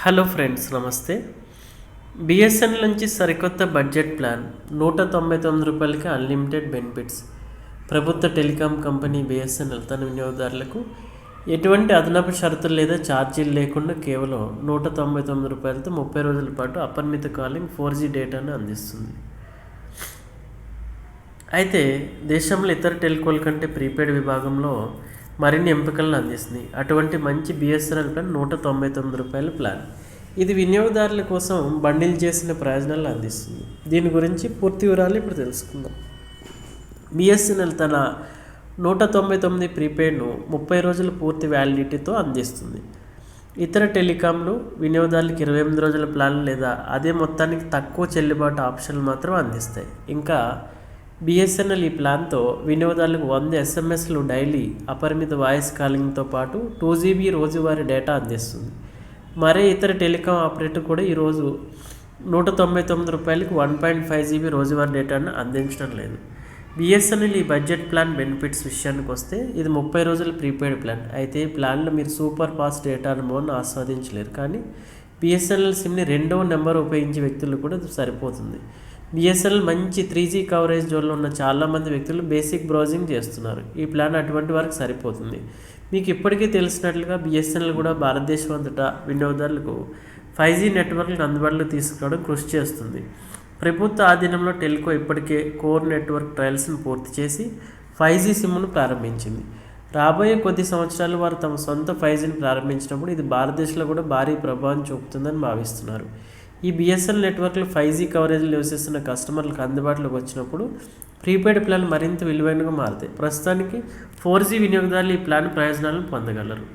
Hello friends నమస్తే. BSNL నుంచి సరికొత్త బడ్జెట్ ప్లాన్ నూట తొంభై తొమ్మిది రూపాయలకి అన్లిమిటెడ్ బెనిఫిట్స్ ప్రభుత్వ టెలికాం కంపెనీ బిఎస్ఎన్ఎల్ తన వినియోగదారులకు ఎటువంటి అదనపు షరతులు లేదా ఛార్జీలు లేకుండా కేవలం నూట తొంభై తొమ్మిది రూపాయలతో ముప్పై రోజుల పాటు అపరిమిత కాలింగ్ ఫోర్ జీ డేటాను అందిస్తుంది. అయితే దేశంలో ఇతర టెలికోల కంటే ప్రీపెయిడ్ విభాగంలో మరిన్ని ఎంపికలను అందిస్తుంది. అటువంటి మంచి బిఎస్ఎన్ఎల్ ప్లాన్ నూట తొంభై తొమ్మిది రూపాయల ప్లాన్. ఇది వినియోగదారుల కోసం బండిల్ చేసిన ప్రయోజనాలు అందిస్తుంది. దీని గురించి పూర్తి వివరాలు ఇప్పుడు తెలుసుకుందాం. బిఎస్ఎన్ఎల్ తన నూట తొంభై తొమ్మిది ప్రీపెయిడ్ను ముప్పై రోజుల పూర్తి వ్యాలిడిటీతో అందిస్తుంది. ఇతర టెలికాంలు వినియోగదారులకు ఇరవై ఎనిమిది రోజుల ప్లాన్ లేదా అదే మొత్తానికి తక్కువ చెల్లుబాటు ఆప్షన్లు మాత్రం అందిస్తాయి. ఇంకా బిఎస్ఎన్ఎల్ ఈ ప్లాన్తో వినియోగదారులకు వంద ఎస్ఎంఎస్లు డైలీ అపరిమిత వాయిస్ కాలింగ్తో పాటు టూ జీబీ రోజువారీ డేటా అందిస్తుంది. మరే ఇతర టెలికాం ఆపరేటర్ కూడా ఈరోజు నూట తొంభై తొమ్మిది రూపాయలకి వన్ పాయింట్ ఫైవ్ జీబీ రోజువారీ డేటాను అందించడం లేదు. బిఎస్ఎన్ఎల్ ఈ బడ్జెట్ ప్లాన్ బెనిఫిట్స్ విషయానికి వస్తే ఇది ముప్పై రోజుల ప్రీపెయిడ్ ప్లాన్. అయితే ఈ ప్లాన్లో మీరు సూపర్ ఫాస్ట్ డేటా అనుభవాన్ని ఆస్వాదించలేరు. కానీ బిఎస్ఎన్ఎల్ సిమ్ని రెండవ నెంబర్ ఉపయోగించే వ్యక్తులు కూడా సరిపోతుంది. బిఎస్ఎన్ఎల్ మంచి త్రీ జీ కవరేజ్ జోన్లో ఉన్న చాలామంది వ్యక్తులు బేసిక్ బ్రౌజింగ్ చేస్తున్నారు. ఈ ప్లాన్ అటువంటి వారికి సరిపోతుంది. మీకు ఇప్పటికీ తెలిసినట్లుగా బిఎస్ఎన్ఎల్ కూడా భారతదేశం అంతటా వినియోగదారులకు ఫైవ్ జీ నెట్వర్క్లను అందుబాటులో తీసుకురావడం కృషి చేస్తుంది. ప్రభుత్వ ఆధీనంలో టెలికో ఇప్పటికే కోర్ నెట్వర్క్ ట్రయల్స్ను పూర్తి చేసి ఫైవ్ జీ సిమ్ను ప్రారంభించింది. రాబోయే కొద్ది సంవత్సరాలు వారు తమ సొంత ఫైవ్ జీని ప్రారంభించినప్పుడు ఇది భారతదేశంలో కూడా భారీ ప్రభావం చూపుతుందని భావిస్తున్నారు. ఈ బిఎస్ఎల్ నెట్వర్క్లో ఫైవ్ జీ కవరేజ్ నివసిస్తున్న కస్టమర్లకు అందుబాటులోకి వచ్చినప్పుడు ప్రీపెయిడ్ ప్లాన్ మరింత విలువైనగా మారుతాయి. ప్రస్తుతానికి ఫోర్ జీ వినియోగదారులు ఈ ప్లాన్ ప్రయోజనాలను పొందగలరు.